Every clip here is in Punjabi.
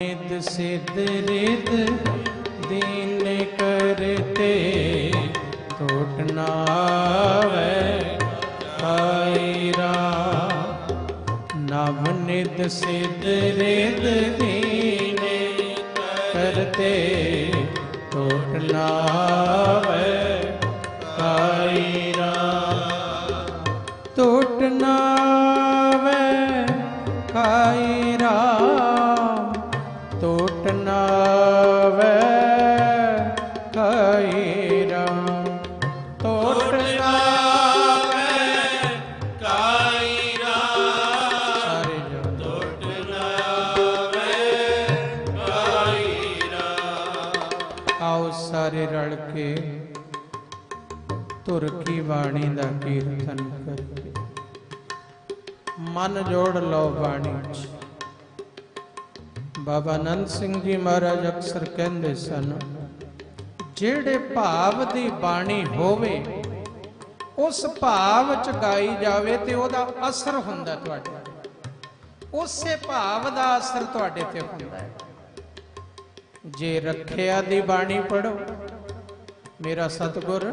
ਨਿਦ ਸਿਧ ਰਿਦ ਦੀਨ ਕਰਤੇ ਟੋਟ ਨਾ ਆਵੈ ਕਾਇਰਾ ਨਵ ਨਿਦ ਸਿਧ ਰਿਦ ਦੀਨ ਕਰਤੇ ਟੋਟ ਨਾ ਸਾਰੇ ਰਲ ਕੇ ਧੁਰ ਕੀ ਬਾਣੀ ਦਾ ਕੀਰਤਨ ਕਰਕੇ ਮਨ ਜੋੜ ਲਓ ਬਾਣੀ 'ਚ। ਬਾਬਾ ਆਨੰਦ ਸਿੰਘ ਜੀ ਮਹਾਰਾਜ ਅਕਸਰ ਕਹਿੰਦੇ ਸਨ, ਜਿਹੜੇ ਭਾਵ ਦੀ ਬਾਣੀ ਹੋਵੇ, ਉਸ ਭਾਵ ਚ ਗਾਈ ਜਾਵੇ ਤੇ ਉਹਦਾ ਅਸਰ ਹੁੰਦਾ ਤੁਹਾਡੇ ਉਸੇ ਭਾਵ ਦਾ ਅਸਰ ਤੁਹਾਡੇ ਤੇ ਹੁੰਦਾ ਹੈ। ਜੇ ਰੱਖਿਆ ਦੀ ਬਾਣੀ ਪੜੋ ਮੇਰਾ ਸਤਿਗੁਰ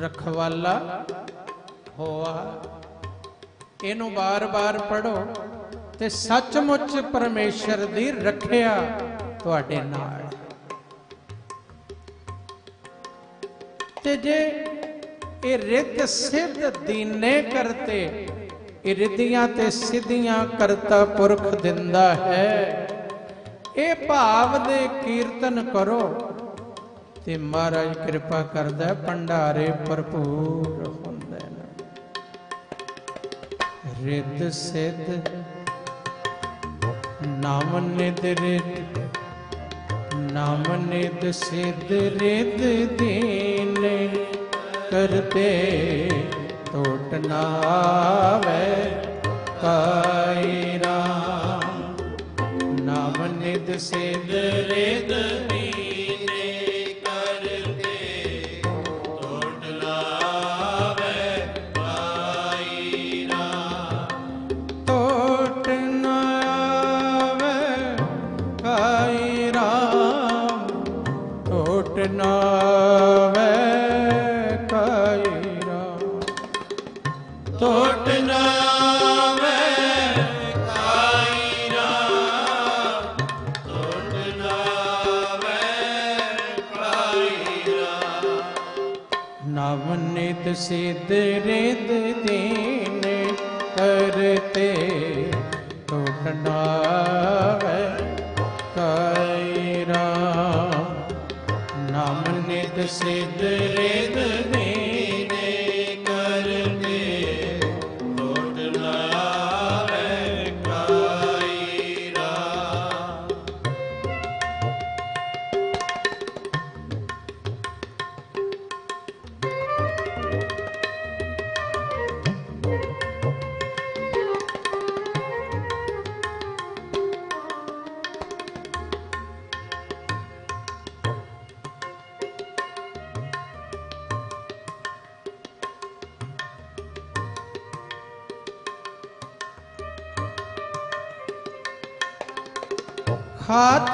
ਰਖਵਾਲਾ ਹੋਆ। ਇਹਨੂੰ ਬਾਰ-ਬਾਰ ਪੜੋ ਤੇ ਸੱਚਮੁੱਚ ਪਰਮੇਸ਼ਰ ਦੀ ਰੱਖਿਆ ਤੁਹਾਡੇ ਨਾਲ। ਤੇ ਜੇ ਇਹ ਰਿੱਧ ਸਿੱਧ ਦੀਨੇ ਕਰਤੇ ਇਹ ਰਿੱਧੀਆਂ ਤੇ ਸਿੱਧੀਆਂ ਕਰਤਾ ਪੁਰਖ ਦਿੰਦਾ ਹੈ। ਇਹ ਭਾਵ ਦੇ ਕੀਰਤਨ ਕਰੋ ਤੇ ਮਹਾਰਾਜ ਕਿਰਪਾ ਕਰਦਾ ਭੰਡਾਰੇ ਭਰਪੂਰ ਹੁੰਦੇ ਨੇ। ਰਿੱਧ ਸਿੱਧ, ਨਾਮ ਨਿਦ ਰਿੱਧ, ਨਾਮ ਨਿਦ ਸਿੱਧ ਰਿੱਧ ਦੀਨ ਕਰਤੇ, ਟੋਟ ਨਾ ਆਵੈ ਕਾਇਰਾ। ਸਿੱਧ ਰਿੱਧ ਦੀਨ ਕਰਤੇ ਟੋਟ ਨਾ। ਆਵੈ ਕਾਇਰਾ ਟੋਟ ਨਾ ਆਵੈ ਕਾਇ ਰਾਮ ਟੋਟ ਨਾ ਰਾਮ ਨਵ ਨਿਤ ਸਿਧ ਰਿਦ ਦੀਨ ਕਰਤੇ ਟੋਟ ਨਾਵੈ ਕਾਇਰਾ ਨਾਮ ਨਿਤ ਖਾਤ